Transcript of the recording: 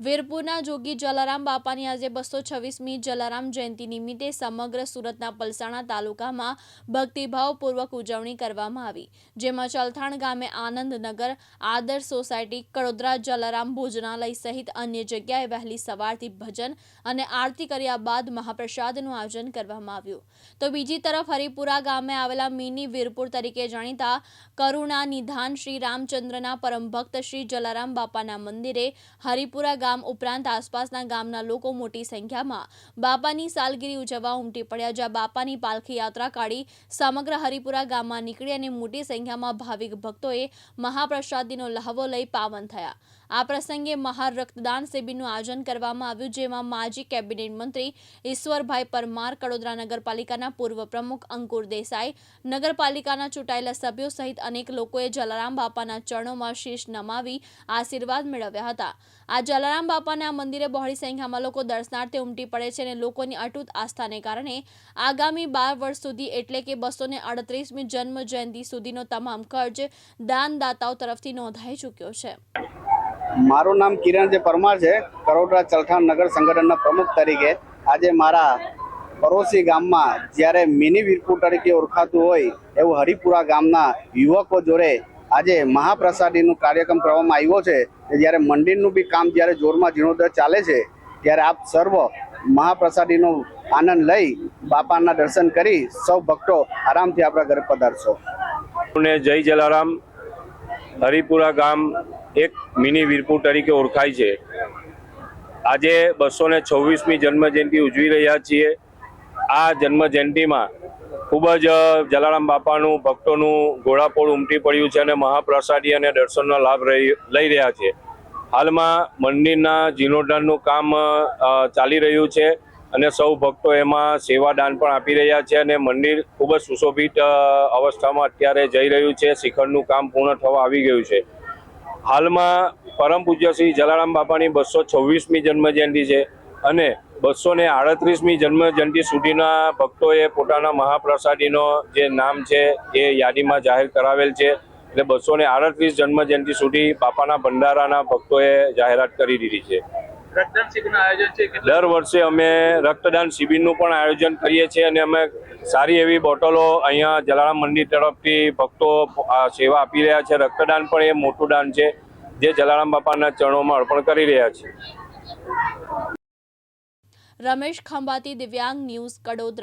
વીરપુરના જોગી જલારામ બાપાની આજે બસો છવ્વીસમી જલારામ જયંતિ નિમિત્તે સમગ્ર સુરતના પલસાણા તાલુકામાં ભક્તિભાવપૂર્વક ઉજવણી કરવામાં આવી, જેમાં ચલથાણ ગામે આનંદનગર આદર્શ સોસાયટી, કડોદરા જલારામ ભોજનાલય સહિત અન્ય જગ્યાએ વહેલી સવારથી ભજન અને આરતી કર્યા બાદ મહાપ્રસાદનું આયોજન કરવામાં આવ્યું. તો બીજી તરફ હરિપુરા ગામે આવેલા મિની વીરપુર તરીકે જાણીતા કરુણા નિધાન શ્રી રામચંદ્રના પરમ ભક્ત શ્રી જલારામ બાપાના મંદિરે હરિપુરા ગામ ઉપરાંત આસપાસના ગામના લોકો મોટી સંખ્યામાં બાપાની સાલગીરી ઉજવવા ઉમટી પડ્યા, જ્યાં બાપાની પાલખી યાત્રા કાઢી સમગ્ર હરિપુરા ગામમાં નીકળી અને મોટી સંખ્યામાં ભાવિક ભક્તોએ મહાપ્રસાદીનો લહાવો લઈ પાવન થયા. આ પ્રસંગે મહા રક્તદાન શિબિરનું આયોજન કરવામાં આવ્યું, જેમાં માજી કેબિનેટ મંત્રી ઈશ્વરભાઈ પરમાર, કડોદરા નગરપાલિકાના પૂર્વ પ્રમુખ અંકુર દેસાઈ, નગરપાલિકાના ચૂંટાયેલા સભ્યો સહિત અનેક લોકોએ જલારામ બાપાના ચરણોમાં શીશ નમાવી આશીર્વાદ મેળવ્યા હતા. આ જલારામ બાપાના મંદિરે બહોળી સંખ્યામાં લોકો દર્શનાર્થે ઉમટી પડે છે અને લોકોની અટૂટ આસ્થાને કારણે આગામી બાર વર્ષ સુધી એટલે કે બસો ને અડત્રીસમી જન્મ જયંતિ સુધીનો તમામ ખર્ચ દાનદાતાઓ તરફથી નોંધાઈ ચૂક્યો છે. મારું નામ કિરણજી પરમાર છે, કરોડરા ચલથાણ નગર સંગઠનના પ્રમુખ તરીકે. આજે મારા પડોશી ગામમાં જ્યારે મિની વીરપુર તરીકે ઓળખાતું હોય એવું હરિપુરા ગામના યુવકો જોડે આજે મહાપ્રસાદીનું કાર્યક્રમ કરવામાં આવ્યો છે. જ્યારે મંદિરનું બી કામ જ્યારે જોરમાં જીર્ણોદ્ધાર ચાલે છે, ત્યારે આપ સર્વ મહાપ્રસાદીનો આનંદ લઈ બાપાના દર્શન કરી સૌ ભક્તો આરામથી આપણા ઘરે પધારશો. જય જલારામ. હરિપુરા ગામ એક મિની વીરપુર તરીકે ઓળખાય છે. આજે બસો ને છવ્વીસમી જન્મજયંતિ ઉજવી રહ્યા છીએ. આ જન્મજયંતિમાં ખૂબ જ જલારામ બાપાનું, ભક્તોનું ઘોડાપોળ ઉમટી પડ્યું છે અને મહાપ્રસાદી અને દર્શનનો લાભ લઈ રહ્યા છે. હાલમાં મંદિરના જીર્ણોદ્ધારનું કામ ચાલી રહ્યું છે. અને સૌ ભક્તો એમાં સેવાદાન પણ આપી રહ્યા છે અને મંદિર ખૂબ જ સુશોભિત અવસ્થામાં અત્યારે જઈ રહ્યું છે. શિખરનું કામ પૂર્ણ થવા આવી ગયું છે. હાલમાં પરમ પૂજ્ય શ્રી જલારામ બાપાની બસો છવ્વીસમી જન્મજયંતિ છે અને બસો ને આડત્રીસમી જન્મજયંતિ સુધીના ભક્તોએ પોતાના મહાપ્રસાદીનો જે નામ છે એ યાદીમાં જાહેર કરાવેલ છે એટલે બસો ને આડત્રીસ જન્મજયંતિ સુધી બાપાના ભંડારાના ભક્તોએ જાહેરાત કરી દીધી છે. રક્તદાન શિબિરનું આયોજન છે દર વર્ષે અમે રક્તદાન શિબિરનું પણ આયોજન કરીએ છીએ અને અમે સારી એવી બોટલો અહીંયા જલારામ મંદિર તરફથી ભક્તો સેવા આપી રહ્યા છે. રક્તદાન પણ એ મોટું દાન છે જે જલારામ બાપાના ચરણોમાં અર્પણ કરી રહ્યા છે. રમેશ ખંભાતી દિવ્યાંગ ન્યૂઝ કડોદરા.